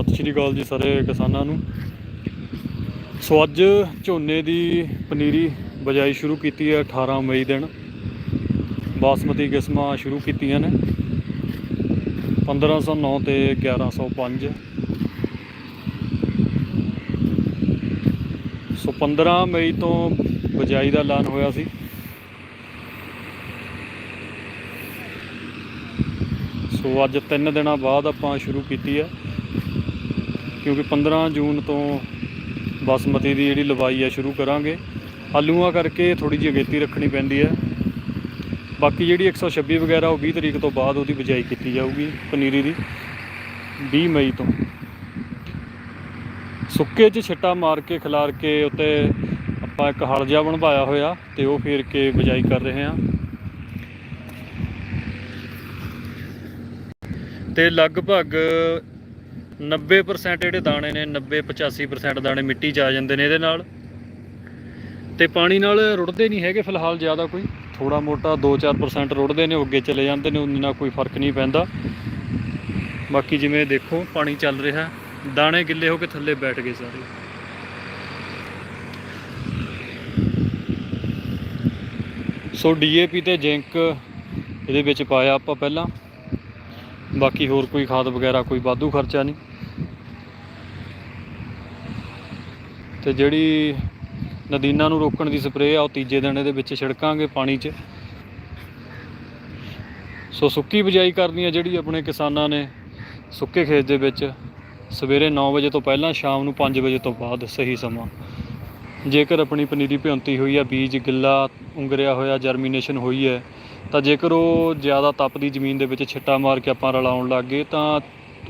ਸਤਿ ਸ਼੍ਰੀ ਅਕਾਲ ਜੀ ਸਾਰੇ ਕਿਸਾਨਾਂ ਨੂੰ। ਸੋ ਅੱਜ ਝੋਨੇ ਦੀ ਪਨੀਰੀ ਬਜਾਈ ਸ਼ੁਰੂ ਕੀਤੀ ਹੈ 18 ਮਈ ਦਿਨ। ਬਾਸਮਤੀ ਕਿਸਮਾਂ ਸ਼ੁਰੂ ਕੀਤੀਆਂ ਨੇ। 1509 ਤੇ 1105 ਸੋ 15 ਮਈ ਤੋਂ ਬਜਾਈ ਦਾ ਐਲਾਨ ਹੋਇਆ ਸੀ। ਸੋ ਅੱਜ 3 ਦਿਨਾਂ ਬਾਅਦ ਆਪਾਂ ਸ਼ੁਰੂ ਕੀਤੀ ਹੈ। ਕਿਉਂਕਿ 15 ਜੂਨ ਤੋਂ ਬਾਸਮਤੀ ਦੀ ਜਿਹੜੀ ਲਵਾਈ ਹੈ ਸ਼ੁਰੂ ਕਰਾਂਗੇ। ਆਲੂਆਂ ਕਰਕੇ ਥੋੜੀ ਜਿਹੀ ਅਗੇਤੀ ਰੱਖਣੀ ਪੈਂਦੀ ਹੈ ਬਾਕੀ ਜਿਹੜੀ 126 ਵਗੈਰਾ ਉਹ 20 ਤਰੀਕ ਤੋਂ ਬਾਅਦ ਉਹਦੀ ਬਿਜਾਈ ਕੀਤੀ ਜਾਊਗੀ ਪਨੀਰੀ ਦੀ 20 ਮਈ ਤੋਂ। ਸੁੱਕੇ 'ਚ ਛਿੱਟਾ ਮਾਰ ਕੇ, ਖਿਲਾਰ ਕੇ ਉੱਤੇ ਆਪਾਂ ਇੱਕ ਹਲ ਜਿਹਾ ਬਣਵਾਇਆ ਹੋਇਆ ਤੇ ਉਹ ਫੇਰ ਕੇ ਬਿਜਾਈ ਕਰ ਰਹੇ ਹਾਂ। ਤੇ ਲਗਭਗ 90% ਜਿਹੜੇ ਦਾਣੇ ਨੇ 90 85% ਦਾਣੇ ਮਿੱਟੀ 'ਚ ਆ ਜਾਂਦੇ ਨੇ ਇਹਦੇ ਨਾਲ। ਤੇ ਪਾਣੀ ਨਾਲ ਰੁੜਦੇ ਨਹੀਂ ਹੈਗੇ ਫਿਲਹਾਲ ਜ਼ਿਆਦਾ ਕੋਈ। ਥੋੜਾ ਮੋਟਾ 2-4% ਰੁੜਦੇ ਨੇ, ਉਹ ਅੱਗੇ ਚਲੇ ਜਾਂਦੇ ਨੇ ਉਹਨਾਂ ਨਾਲ ਕੋਈ ਫ਼ਰਕ ਨਹੀਂ ਪੈਂਦਾ। ਬਾਕੀ ਜਿਵੇਂ ਦੇਖੋ, ਪਾਣੀ ਚੱਲ ਰਿਹਾ। ਦਾਣੇ ਗਿੱਲੇ ਹੋ ਕੇ ਥੱਲੇ ਬੈਠ ਗਏ ਸਾਰੇ। ਸੋ ਡੀਏਪੀ ਤੇ ਜ਼ਿੰਕ ਇਹਦੇ ਵਿੱਚ ਪਾਇਆ ਆਪਾਂ ਪਹਿਲਾਂ। ਬਾਕੀ ਹੋਰ ਕੋਈ ਖਾਦ ਵਗੈਰਾ, ਕੋਈ ਵਾਧੂ ਖਰਚਾ ਨਹੀਂ। ਤੇ ਜਿਹੜੀ ਨਦੀਨਾਂ ਨੂੰ ਰੋਕਣ ਦੀ ਸਪਰੇਅ ਆ, ਉਹ ਤੀਜੇ ਦਿਨ ਇਹਦੇ ਵਿੱਚ ਛਿੜਕਾਂਗੇ ਪਾਣੀ 'ਚ। ਸੋ ਸੁੱਕੀ ਬਿਜਾਈ ਕਰਨੀ ਆ ਜਿਹੜੀ ਆਪਣੇ ਕਿਸਾਨਾਂ ਨੇ ਸੁੱਕੇ ਖੇਤ ਦੇ ਵਿੱਚ ਸਵੇਰੇ 9 ਵਜੇ ਤੋਂ ਪਹਿਲਾਂ, ਸ਼ਾਮ ਨੂੰ 5 ਵਜੇ ਤੋਂ ਬਾਅਦ ਸਹੀ ਸਮਾਂ। ਜੇਕਰ ਆਪਣੀ ਪਨੀਰੀ ਭਿਉਂਤੀ ਹੋਈ ਆ, ਬੀਜ ਗਿੱਲਾ, ਉਂਗਰਿਆ ਹੋਇਆ ਜਰਮੀਨੇਸ਼ਨ ਹੋਈ ਹੈ ਤਾਂ ਜੇਕਰ ਉਹ ਜ਼ਿਆਦਾ ਤਪਦੀ ਜ਼ਮੀਨ ਦੇ ਵਿੱਚ ਛਿੱਟਾ ਮਾਰ ਕੇ ਆਪਾਂ ਰਲਾਉਣ ਲੱਗ ਗਏ ਤਾਂ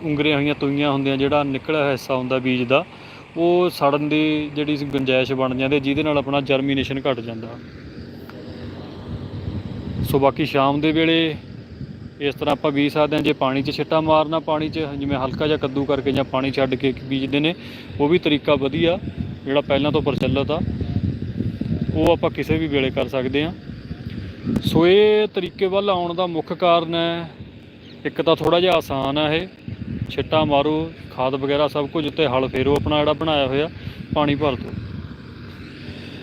ਉਂਗਰੀਆਂ ਹੋਈਆਂ ਤੁਈਆਂ ਹੁੰਦੀਆਂ ਜਿਹੜਾ ਨਿਕਲਿਆ ਹੋਇਆ ਹਿੱਸਾ ਹੁੰਦਾ ਬੀਜ ਦਾ, ਉਹ ਸੜਨ ਦੀ ਜਿਹੜੀ ਗੁੰਜਾਇਸ਼ ਬਣ ਜਾਂਦੀ ਜਿਹਦੇ ਨਾਲ ਆਪਣਾ ਜਰਮੀਨੇਸ਼ਨ ਘਟ ਜਾਂਦਾ। ਸੋ ਬਾਕੀ ਸ਼ਾਮ ਦੇ ਵੇਲੇ ਇਸ ਤਰ੍ਹਾਂ ਆਪਾਂ ਬੀਜ ਸਕਦੇ ਹਾਂ, ਜੇ ਪਾਣੀ 'ਚ ਛਿੱਟਾ ਮਾਰਨਾ, ਪਾਣੀ 'ਚ ਜਿਵੇਂ ਹਲਕਾ ਜਿਹਾ ਕੱਦੂ ਕਰਕੇ ਜਾਂ ਪਾਣੀ ਛੱਡ ਕੇ ਬੀਜਦੇ ਨੇ, ਉਹ ਵੀ ਤਰੀਕਾ ਵਧੀਆ, ਜਿਹੜਾ ਪਹਿਲਾਂ ਤੋਂ ਪ੍ਰਚਲਿਤ ਆ, ਉਹ ਆਪਾਂ ਕਿਸੇ ਵੀ ਵੇਲੇ ਕਰ ਸਕਦੇ ਹਾਂ। ਸੋ ਇਹ ਤਰੀਕੇ ਵੱਲ ਆਉਣ ਦਾ ਮੁੱਖ ਕਾਰਨ ਹੈ। ਇੱਕ ਤਾਂ ਥੋੜਾ ਜਿਹਾ ਆਸਾਨ ਹੈ ਇਹ। ਛਿੱਟਾ ਮਾਰੋ, ਖਾਦ ਵਗੈਰਾ ਸਭ ਕੁਝ ਉੱਤੇ ਹਲ ਫੇਰੋ, ਆਪਣਾ ਜਿਹੜਾ ਬਣਾਇਆ ਹੋਇਆ, ਪਾਣੀ ਭਰ ਦਿਓ।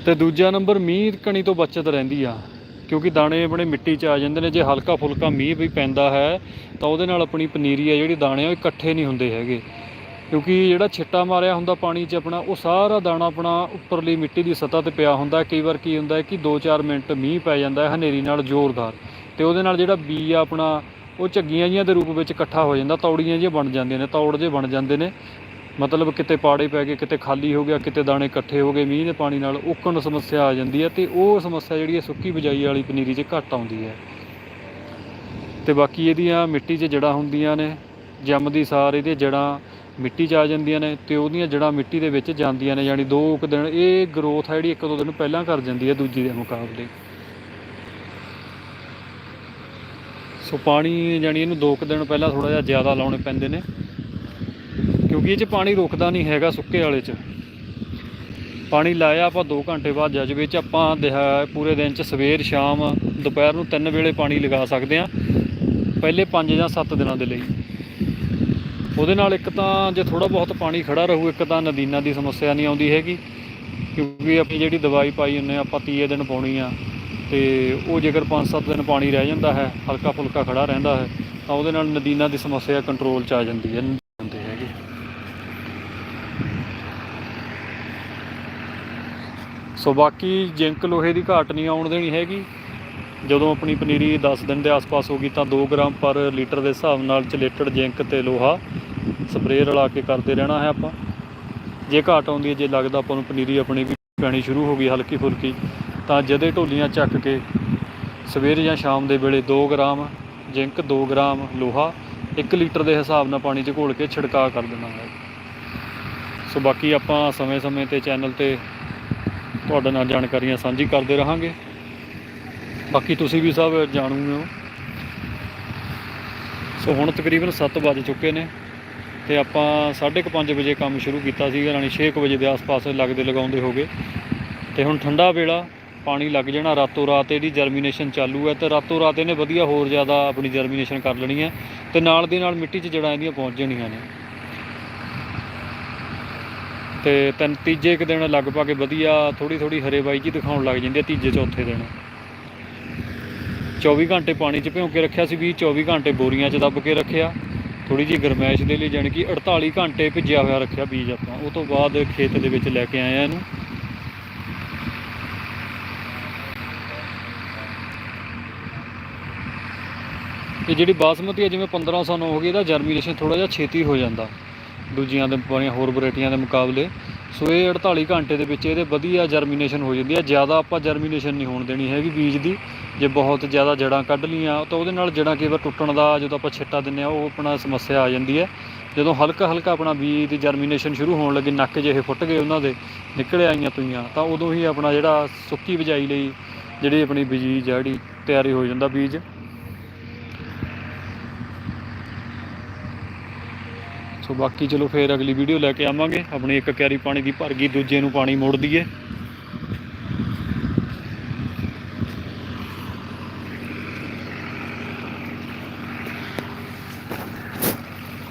ਤੇ ਦੂਜਾ ਨੰਬਰ, ਮੀਂਹ ਕਣੀ ਤੋਂ ਬਚਤ ਰਹਿੰਦੀ ਆ। ਕਿਉਂਕਿ ਦਾਣੇ ਆਪਣੇ ਮਿੱਟੀ 'ਚ ਆ ਜਾਂਦੇ ਨੇ, ਜੇ ਹਲਕਾ ਫੁਲਕਾ ਮੀਂਹ ਵੀ ਪੈਂਦਾ ਹੈ, ਤਾਂ ਉਹਦੇ ਨਾਲ ਆਪਣੀ ਪਨੀਰੀ ਆ ਜਿਹੜੀ ਦਾਣੇ ਆ, ਉਹ ਇਕੱਠੇ ਨਹੀਂ ਹੁੰਦੇ ਹੈਗੇ। ਕਿਉਂਕਿ ਜਿਹੜਾ ਛਿੱਟਾ ਮਾਰਿਆ ਹੁੰਦਾ ਪਾਣੀ 'ਚ ਆਪਣਾ, ਉਹ ਸਾਰਾ ਦਾਣਾ ਆਪਣਾ ਉੱਪਰਲੀ ਮਿੱਟੀ ਦੀ ਸਤਹ ਤੇ ਪਿਆ ਹੁੰਦਾ। ਕਈ ਵਾਰ ਕੀ ਹੁੰਦਾ ਕਿ 2-4 ਮਿੰਟ ਮੀਂਹ ਪੈ ਜਾਂਦਾ ਹੈ, ਹਨੇਰੀ ਨਾਲ ਜ਼ੋਰਦਾਰ। ਤੇ ਉਹਦੇ ਨਾਲ ਜਿਹੜਾ ਬੀ ਆ ਆਪਣਾ, ਉਹ ਝੱਗੀਆਂ ਜੀਆਂ ਦੇ ਰੂਪ ਵਿੱਚ ਇਕੱਠਾ ਹੋ ਜਾਂਦਾ, ਤੌੜੀਆਂ ਜਿਹੀਆਂ ਬਣ ਜਾਂਦੀਆਂ ਨੇ, ਤੌੜ ਜੇ ਬਣ ਜਾਂਦੇ ਨੇ। ਮਤਲਬ ਕਿਤੇ ਪਾੜੇ ਪੈ ਗਏ, ਕਿਤੇ ਖਾਲੀ ਹੋ ਗਿਆ, ਕਿਤੇ ਦਾਣੇ ਇਕੱਠੇ ਹੋ ਗਏ ਮੀਂਹ ਦੇ ਪਾਣੀ ਨਾਲ, ਉੱਕਣ ਸਮੱਸਿਆ ਆ ਜਾਂਦੀ ਹੈ ਤੇ ਉਹ ਸਮੱਸਿਆ ਜਿਹੜੀ ਹੈ ਸੁੱਕੀ ਬਿਜਾਈ ਵਾਲੀ ਪਨੀਰੀ 'ਚ ਘੱਟ ਆਉਂਦੀ ਹੈ। ਤੇ ਬਾਕੀ ਇਹਦੀਆਂ ਮਿੱਟੀ 'ਚ ਜੜਾਂ ਹੁੰਦੀਆਂ ਨੇ ਜੰਮਦੀ ਸਾਰ, ਇਹਦੇ ਜੜਾਂ ਮਿੱਟੀ 'ਚ ਆ ਜਾਂਦੀਆਂ ਨੇ ਤੇ ਉਹਦੀਆਂ ਜੜਾਂ ਮਿੱਟੀ ਦੇ ਵਿੱਚ ਜਾਂਦੀਆਂ ਨੇ, ਯਾਨੀ ਦੋ ਕੁ ਦਿਨ, ਇਹ ਗਰੋਥ ਹੈ ਜਿਹੜੀ ਇੱਕ ਦੋ ਦਿਨ ਪਹਿਲਾਂ ਕਰ ਜਾਂਦੀ ਹੈ ਦੂਜੀ ਦੇ ਮੁਕਾਬਲੇ। ਸੋ ਪਾਣੀ ਜਾਨੀ ਇਹਨੂੰ ਦੋ ਕੁ ਦਿਨ ਪਹਿਲਾਂ ਥੋੜਾ ਜਿਹਾ ਜ਼ਿਆਦਾ ਲਾਉਣੇ ਪੈਂਦੇ ਨੇ, ਕਿਉਂਕਿ ਇਹ 'ਚ ਪਾਣੀ ਰੁਕਦਾ ਨਹੀਂ ਹੈਗਾ ਸੁੱਕੇ ਵਾਲੇ 'ਚ। ਪਾਣੀ ਲਾਇਆ ਆਪਾਂ 2 ਘੰਟੇ ਬਾਅਦ ਜੱਜ ਵਿੱਚ ਆਪਾਂ ਦਿਹਾ ਪੂਰੇ ਦਿਨ 'ਚ ਸਵੇਰ, ਸ਼ਾਮ, ਦੁਪਹਿਰ ਨੂੰ ਤਿੰਨ ਵੇਲੇ ਪਾਣੀ ਲਗਾ ਸਕਦੇ ਆ ਪਹਿਲੇ 5 ਜਾਂ 7 ਦਿਨਾਂ ਦੇ ਲਈ। ਉਹਦੇ ਨਾਲ ਇੱਕ ਤਾਂ ਜੇ ਥੋੜਾ ਬਹੁਤ ਪਾਣੀ ਖੜਾ ਰਹੂ, ਇੱਕ ਤਾਂ ਨਦੀਨਾਂ ਦੀ ਸਮੱਸਿਆ ਨਹੀਂ ਆਉਂਦੀ ਹੈਗੀ, ਕਿਉਂਕਿ ਆਪਣੀ ਜਿਹੜੀ ਦਵਾਈ ਪਾਈ ਹੁੰਨੇ ਆਪਾਂ ਤੀਏ ਦਿਨ ਪਾਉਣੀ ਆ, ਤੇ ਉਹ ਜੇਕਰ 5-7 ਦਿਨ ਪਾਣੀ ਰਹਿ ਜਾਂਦਾ ਹੈ ਹਲਕਾ ਫੁਲਕਾ ਖੜਾ ਰਹਿੰਦਾ ਹੈ, ਤਾਂ ਉਹਦੇ ਨਾਲ ਨਦੀਨਾਂ ਦੀ ਸਮੱਸਿਆ ਕੰਟਰੋਲ 'ਚ ਆ ਜਾਂਦੀ ਹੈ ਹੁੰਦੇ ਹੈਗੇ। ਸੋ ਬਾਕੀ ਜਿੰਕ ਲੋਹੇ ਦੀ ਘਾਟ ਨਹੀਂ ਆਉਣ ਦੇਣੀ ਹੈਗੀ, ਜਦੋਂ ਆਪਣੀ ਪਨੀਰੀ 10 ਦਿਨ ਦੇ ਆਸ-ਪਾਸ ਹੋ ਗਈ ਤਾਂ 2 ਗ੍ਰਾਮ ਪਰ ਲੀਟਰ ਦੇ ਹਿਸਾਬ ਨਾਲ ਚਲੇਟਡ ਜਿੰਕ ਤੇ ਲੋਹਾ ਸਪਰੇਅ ਰਲਾ ਕੇ ਕਰਦੇ ਰਹਿਣਾ ਹੈ ਆਪਾਂ। ਜੇ ਘਾਟ ਆਉਂਦੀ ਹੈ, ਜੇ ਲੱਗਦਾ ਆਪਾਂ ਨੂੰ ਪਨੀਰੀ ਆਪਣੀ ਵੀ ਪੈਣੀ ਸ਼ੁਰੂ ਹੋ ਗਈ, ਹਲਕੀ ਫੁਲਕੀ, ਤਾਂ ਜਦੇ ਢੋਲੀਆਂ ਚੱਕ ਕੇ ਸਵੇਰ ਜਾਂ ਸ਼ਾਮ ਦੇ ਵੇਲੇ 2 ਗ੍ਰਾਮ ਜਿੰਕ 2 ਗ੍ਰਾਮ ਲੋਹਾ 1 ਲੀਟਰ ਦੇ ਹਿਸਾਬ ਨਾਲ ਪਾਣੀ 'ਚ ਘੋਲ ਕੇ ਛਿੜਕਾਅ ਕਰ ਦੇਣਾ ਹੈ। ਸੋ ਬਾਕੀ ਆਪਾਂ ਸਮੇਂ-ਸਮੇਂ ਤੇ ਚੈਨਲ ਤੇ ਤੁਹਾਡੇ ਨਾਲ ਜਾਣਕਾਰੀਆਂ ਸਾਂਝੀ ਕਰਦੇ ਰਹਾਂਗੇ। ਬਾਕੀ ਤੁਸੀਂ ਵੀ ਸਭ ਜਾਣੂ ਹੋ। ਸੋ ਹੁਣ ਤਕਰੀਬਨ 7 ਵੱਜ ਚੁੱਕੇ ਨੇ। ਤੇ ਆਪਾਂ 5:30 ਵਜੇ ਕੰਮ ਸ਼ੁਰੂ ਕੀਤਾ ਸੀਗਾ, ਯਾਨੀ 6 ਵਜੇ ਦੇ ਆਸ-ਪਾਸ ਲੱਗਦੇ ਲਗਾਉਂਦੇ ਹੋਗੇ। ਤੇ ਹੁਣ ਠੰਡਾ ਵੇਲਾ, ਪਾਣੀ ਲੱਗ ਜਾਣਾ ਰਾਤੋਂ ਰਾਤ, ਇਹਦੀ ਜਰਮੀਨੇਸ਼ਨ ਚਾਲੂ ਹੈ ਤੇ ਰਾਤੋਂ ਰਾਤ ਇਹਨੇ ਵਧੀਆ ਹੋਰ ਜ਼ਿਆਦਾ ਆਪਣੀ ਜਰਮੀਨੇਸ਼ਨ ਕਰ ਲੈਣੀ ਹੈ ਤੇ ਨਾਲ ਦੀ ਨਾਲ ਮਿੱਟੀ 'ਚ ਜੜਾਂ ਇਹਦੀਆਂ ਪਹੁੰਚ ਜਾਣੀਆਂ ਨੇ। ਤੇ ਤਿੰਨ, ਤੀਜੇ ਕੁ ਦਿਨ ਲਗਭਗ ਵਧੀਆ ਥੋੜੀ ਥੋੜੀ ਹਰੇਬਾਈ ਜੀ ਦਿਖਾਉਣ ਲੱਗ ਜਾਂਦੀ ਹੈ ਤੀਜੇ, ਚੌਥੇ ਦਿਨ। 24 ਘੰਟੇ ਪਾਣੀ 'ਚ ਭਿਉਂ ਕੇ ਰੱਖਿਆ ਸੀ ਵੀ 24 ਘੰਟੇ ਬੋਰੀਆਂ 'ਚ ਦੱਬ ਕੇ ਰੱਖਿਆ। ਥੋੜੀ ਜਿਹੀ ਗਰਮੈਸ਼ ਦੇ ਲਈ ਜਾਣੀ ਕਿ 48 ਘੰਟੇ ਭਿੱਜਿਆ ਹੋਇਆ ਰੱਖਿਆ ਬੀਜ ਆਪਾਂ। ਉਹ ਤੋਂ ਬਾਅਦ ਖੇਤ ਦੇ ਵਿੱਚ ਲੈ ਕੇ ਆਏ ਆ ਇਹਨੂੰ। ਇਹ ਜਿਹੜੀ ਬਾਸਮਤੀ ਹੈ ਜਿਵੇਂ 1509 ਹੋ ਗਈ, ਇਹਦਾ ਜਰਮੀਨੇਸ਼ਨ ਥੋੜਾ ਜਿਹਾ ਛੇਤੀ ਹੋ ਜਾਂਦਾ। ਦੂਜੀਆਂ ਦੇ ਬਣੀਆਂ ਹੋਰ ਵੈਰਾਈਟੀਆਂ ਦੇ ਮੁਕਾਬਲੇ। ਸੋ ਇਹ 48 ਘੰਟੇ ਦੇ ਵਿੱਚ ਇਹਦੇ ਵਧੀਆ ਜਰਮੀਨੇਸ਼ਨ ਹੋ ਜਾਂਦੀ ਹੈ। ਜ਼ਿਆਦਾ ਆਪਾਂ ਜਰਮੀਨੇਸ਼ਨ ਨਹੀਂ ਹੋਣ ਦੇਣੀ ਹੈਗੀ ਬੀਜ ਦੀ। ਜੇ ਬਹੁਤ ਜ਼ਿਆਦਾ ਜੜਾਂ ਕੱਢ ਲੀਆਂ ਤਾਂ ਉਹਦੇ ਨਾਲ ਜੜਾਂ ਕਈ ਵਾਰ ਟੁੱਟਣ ਦਾ ਜਦੋਂ ਆਪਾਂ ਛਿੱਟਾ ਦਿੰਨੇ ਆ ਉਹ ਆਪਣਾ ਸਮੱਸਿਆ ਆ ਜਾਂਦੀ ਹੈ। ਜਦੋਂ ਹਲਕਾ ਹਲਕਾ ਆਪਣਾ ਬੀਜ ਦੀ ਜਰਮੀਨੇਸ਼ਨ ਸ਼ੁਰੂ ਹੋਣ ਲੱਗੀ, ਨੱਕ ਜਿਹੇ ਫੁੱਟ ਗਏ ਉਹਨਾਂ ਦੇ ਨਿਕਲ ਆਈਆਂ ਪਈਆਂ, ਤਾਂ ਉਦੋਂ ਹੀ ਆਪਣਾ ਜਿਹੜਾ ਸੁੱਕੀ ਬਿਜਾਈ ਲਈ ਜਿਹੜੀ ਆਪਣੀ ਬੀਜੀ ਜਿਹੜੀ ਤਿਆਰੀ ਹੋ ਜਾਂਦਾ ਬੀਜ। ਸੋ ਬਾਕੀ ਚਲੋ ਫੇਰ ਅਗਲੀ ਵੀਡੀਓ ਲੈ ਕੇ ਆਵਾਂਗੇ। ਆਪਣੀ ਇੱਕ ਕਿਆਰੀ ਪਾਣੀ ਦੀ ਭਰ ਗਈ, ਦੂਜੇ ਨੂੰ ਪਾਣੀ ਮੋੜ ਦਈਏ।